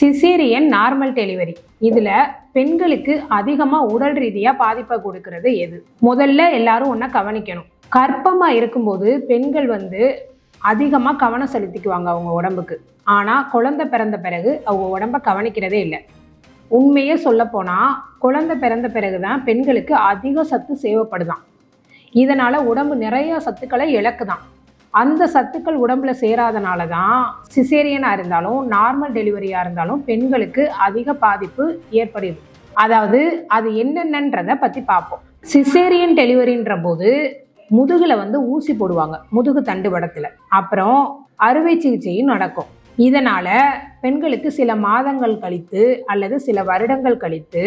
Caesarean normal delivery இதில் பெண்களுக்கு அதிகமாக உடல் ரீதியாக பாதிப்பை கொடுக்கறது எது? முதல்ல எல்லாரும் ஒன்றா கவனிக்கணும். கர்ப்பமாக இருக்கும்போது பெண்கள் வந்து அதிகமாக கவனம் செலுத்திக்குவாங்க அவங்க உடம்புக்கு. ஆனால் குழந்தை பிறந்த பிறகு அவங்க உடம்ப கவனிக்கிறதே இல்லை. உண்மையே சொல்லப்போனால் குழந்தை பிறந்த பிறகு தான் பெண்களுக்கு அதிக சத்து சேவைப்படுதான். இதனால் உடம்பு நிறைய சத்துக்களை இழக்குதான். அந்த சத்துக்கள் உடம்புல சேராதனால தான் சிசேரியனாக இருந்தாலும் நார்மல் டெலிவரியாக இருந்தாலும் பெண்களுக்கு அதிக பாதிப்பு ஏற்படுது. அதாவது அது என்னென்னன்றதை பற்றி பார்ப்போம். சிசேரியன் டெலிவரின்ற போது முதுகில் வந்து ஊசி போடுவாங்க முதுகு தண்டுவடத்தில் அப்புறம் அறுவை சிகிச்சையும் நடக்கும். இதனால பெண்களுக்கு சில மாதங்கள் கழித்து அல்லது சில வருடங்கள் கழித்து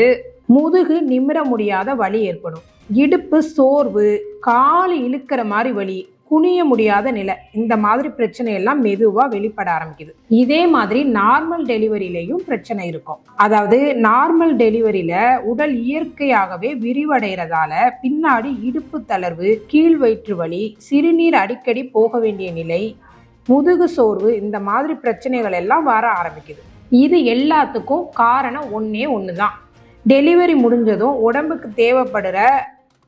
முதுகு நிமிர முடியாத வலி ஏற்படும். இடுப்பு சோர்வு கால் இழுக்கிற மாதிரி வலி குனிய முடியாத நிலை. இந்த மாதிரி பிரச்சனை எல்லாம் மெதுவாக வெளிப்பட ஆரம்பிக்குது. இதே மாதிரி நார்மல் டெலிவரியிலையும் பிரச்சனை இருக்கும். அதாவது நார்மல் டெலிவரியில உடல் இயற்கையாகவே விரிவடைகிறதால பின்னாடி இடுப்பு தளர்வு கீழ் வயிற்று வலி சிறுநீர் அடிக்கடி போக வேண்டிய நிலை முதுகு சோர்வு இந்த மாதிரி பிரச்சனைகள் எல்லாம் வர ஆரம்பிக்குது. இது எல்லாத்துக்கும் காரணம் ஒன்றே ஒன்று தான் டெலிவரி முடிஞ்சதும் உடம்புக்கு தேவைப்படுற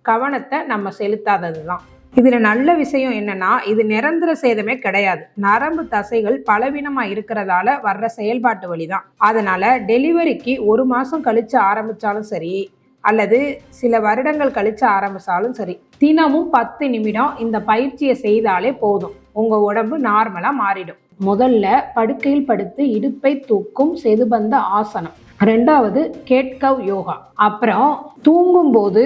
கவனத்தை நம்ம செலுத்தாதது தான் இதில் நல்ல விஷயம் என்னன்னா இது நிரந்தர சேதமே கிடையாது. நரம்பு தசைகள் பலவீனமாக இருக்கிறதால வர்ற செயல்பாட்டு வழி தான் அதனால் டெலிவரிக்கு ஒரு மாதம் கழித்து ஆரம்பித்தாலும் சரி அல்லது சில வருடங்கள் கழித்து ஆரம்பித்தாலும் சரி தினமும் பத்து நிமிடம் இந்த பயிற்சியை செய்தாலே போதும். உங்கள் உடம்பு நார்மலாக மாறிடும். முதல்ல படுக்கையில் படுத்து இடுப்பை தூக்கும் செதுபந்த ஆசனம். ரெண்டாவது கேட்கவ் யோகா. அப்புறம் தூங்கும்போது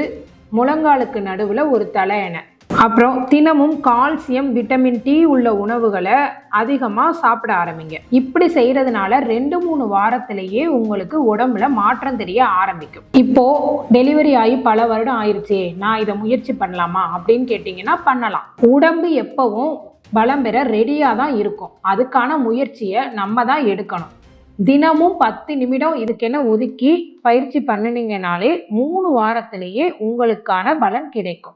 முழங்காலுக்கு நடுவில் ஒரு தலையணை. அப்புறம் தினமும் கால்சியம் விட்டமின் டி உள்ள உணவுகளை அதிகமாக சாப்பிட ஆரம்பிங்க. இப்படி செய்கிறதுனால ரெண்டு மூணு வாரத்திலேயே உங்களுக்கு உடம்புல மாற்றம் தெரிய ஆரம்பிக்கும். இப்போ டெலிவரி ஆகி பல வருடம் ஆயிடுச்சே நான் இதை முயற்சி பண்ணலாமா அப்படின்னு கேட்டிங்கன்னா பண்ணலாம். உடம்பு எப்பவும் பலம் பெற ரெடியாக தான் இருக்கும். அதுக்கான முயற்சியை நம்ம தான் எடுக்கணும். தினமும் பத்து நிமிடம் இதுக்கென ஒதுக்கி பயிற்சி பண்ணினீங்கனாலே மூணு வாரத்திலேயே உங்களுக்கான பலன் கிடைக்கும்.